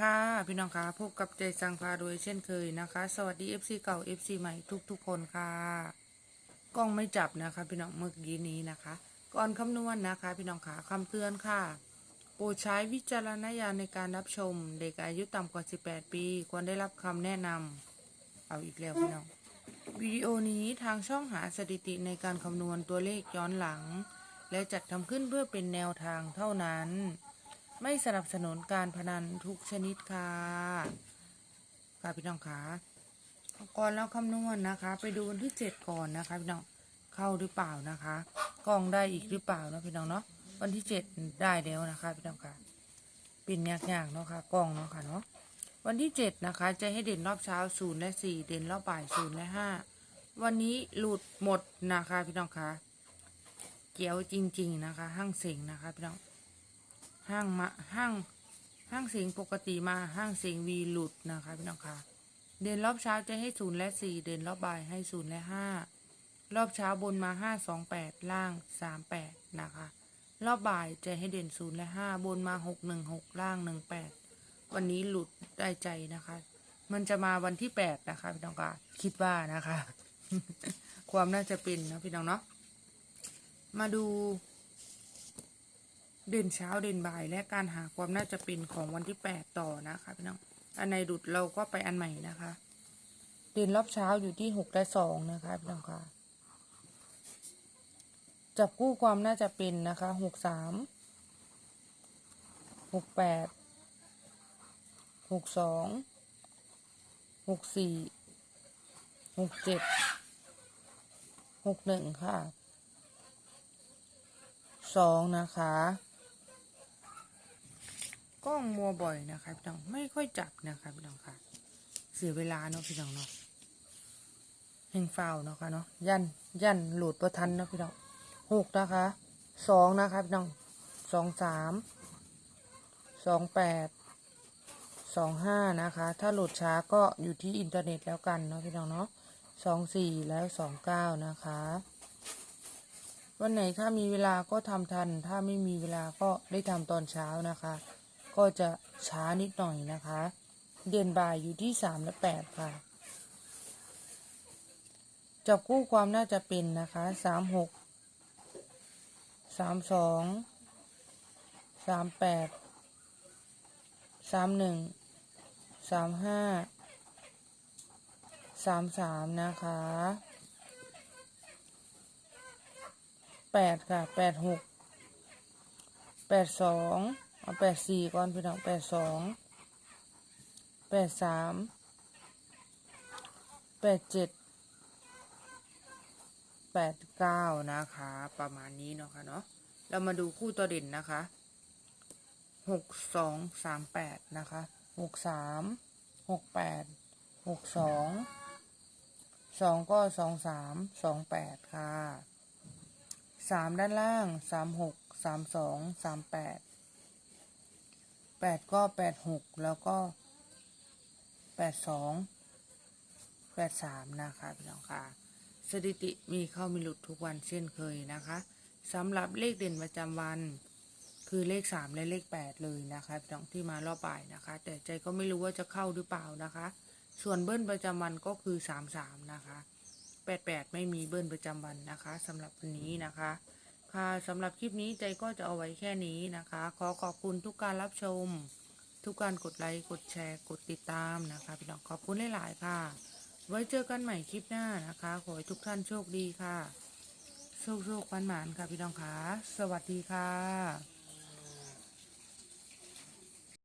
ค่ะ พี่น้องคะพบกับใจสังพาโดยเช่นเคยนะคะ สวัสดี FC เก่า FC ใหม่ทุกๆคนค่ะ กล้องไม่จับนะคะ พี่น้องเมื่อกี้นี้นะคะ ก่อนคำนวณนะคะ พี่น้องคะคำเตือนค่ะ โปรดใช้วิจารณญาณในการรับชม เด็กอายุต่ำกว่า 18 ปี ควรได้รับคำแนะนำเอาอีกแล้วพี่น้อง วิดีโอนี้ทางช่องหาสถิติในการคำนวณตัวเลขย้อนหลัง และจัดทำขึ้นเพื่อเป็นแนวทางเท่านั้น ไม่สนับสนุนการพนันทุกชนิดค่ะค่ะพี่น้องคะก่อนแล้วคำนวณนะคะ ไปดูวันที่เจ็ดก่อนนะคะพี่น้องเข้าหรือเปล่านะคะกล้องได้อีกหรือเปล่านะพี่น้องเนาะวันที่เจ็ดได้แล้วนะคะพี่น้องค่ะปิ่นยากๆเนาะค่ะกล้องเนาะค่ะเนาะวันที่เจ็ดนะคะจะให้เด่นรอบเช้าศูนย์และสี่เด่นรอบบ่ายศูนย์และห้าวันนี้หลุดหมดนะคะพี่น้องคะเกี่ยวจริง ๆ นะคะห้างเสงนะคะพี่น้อง ห้างมาห้างห้างเสียงปกติมาห้างเสียงวีหลุดนะคะพี่น้องคะเดินรอบเช้าจะให้ศูนย์และสี่เดินรอบบ่ายให้ศูนย์และห้ารอบเช้าบนมาห้าสองแปดล่างสามแปดนะคะ รอบบ่ายจะให้เด่นศูนย์และห้าบนมาหกหนึ่งหกล่างหนึ่งแปดวันนี้หลุดได้ใจนะคะ มันจะมาวันที่แปดนะคะพี่น้องคะคิดว่านะคะ ความน่าจะเป็นนะพี่น้องเนาะมาดู เด่นเช้าเด่นบ่าย และการหาความน่าจะเป็นของวันที่แปดต่อนะคะพี่น้อง อันไหนดุดเราก็ไปอันใหม่นะคะ เด่นรอบเช้าอยู่ที่หกและสองนะคะพี่น้องค่ะ จับคู่ความน่าจะเป็นนะคะหกสามหกแปดหกสองหกสี่หกเจ็ดหกหนึ่งค่ะสองนะคะ กล้องมัวบ่อยนะคะพี่น้องไม่ค่อยจับนะคะพี่น้องค่ะเสียเวลาเนาะพี่น้องเนาะเฮงฟาวเนาะค่ะเนาะยันยันหลุดประทันเนาะพี่น้องหกนะคะสองนะคะพี่น้องสองสามสองแปดสองห้านะคะ ถ้าหลุดช้าก็อยู่ที่อินเทอร์เน็ตแล้วกันเนาะพี่น้องเนาะสองสี่แล้วสองเก้านะคะ วันไหนถ้ามีเวลาก็ทำทัน ถ้าไม่มีเวลาก็ได้ทำตอนเช้านะคะ ก็จะช้านิดหน่อยนะคะ เดือนบ่ายอยู่ที่สามและแปดค่ะ จับคู่ความน่าจะเป็นนะคะสามหกสามสองสามแปดสามหนึ่งสามห้าสามสามนะคะแปดค่ะแปดหกแปดสอง เอาแปดสี่ก่อนพี่น้องแปดสองแปดสามแปดเจ็ดแปดเก้านะคะ ประมาณนี้เนาะค่ะเนาะเรามาดูคู่ตัวเด่นนะคะหกสองสามแปดนะคะหกสามหกแปดหกสองสองก็สองสามสองแปดค่ะสามด้านล่างสามหกสามสองสามแปด แปดก็แปดหกแล้วก็แปดสองแปดสามนะคะพี่น้องค่ะ สถิติมีเข้ามีหลุดทุกวันเช่นเคยนะคะสำหรับเลขเด่นประจำวัน คือเลขสามและเลขแปดเลยนะคะพี่น้องที่มารอบบ่ายนะคะ แต่ใจก็ไม่รู้ว่าจะเข้าหรือเปล่านะคะ ส่วนเบิ้ลประจำวันก็คือสามสามนะคะแปดแปดไม่มีเบิ้ลประจำวันนะคะสำหรับวันนี้นะคะ ค่ะสำหรับคลิปนี้ใจก็จะเอาไว้แค่นี้นะคะ ขอขอบคุณทุกการรับชม ทุกการกดไลค์ กดแชร์ กดติดตามนะคะ พี่น้องขอบคุณหลายๆค่ะ ไว้เจอกันใหม่คลิปหน้านะคะ ขอให้ทุกท่านโชคดีค่ะ โชคโชคปันหมานค่ะพี่น้องค่ะ สวัสดีค่ะ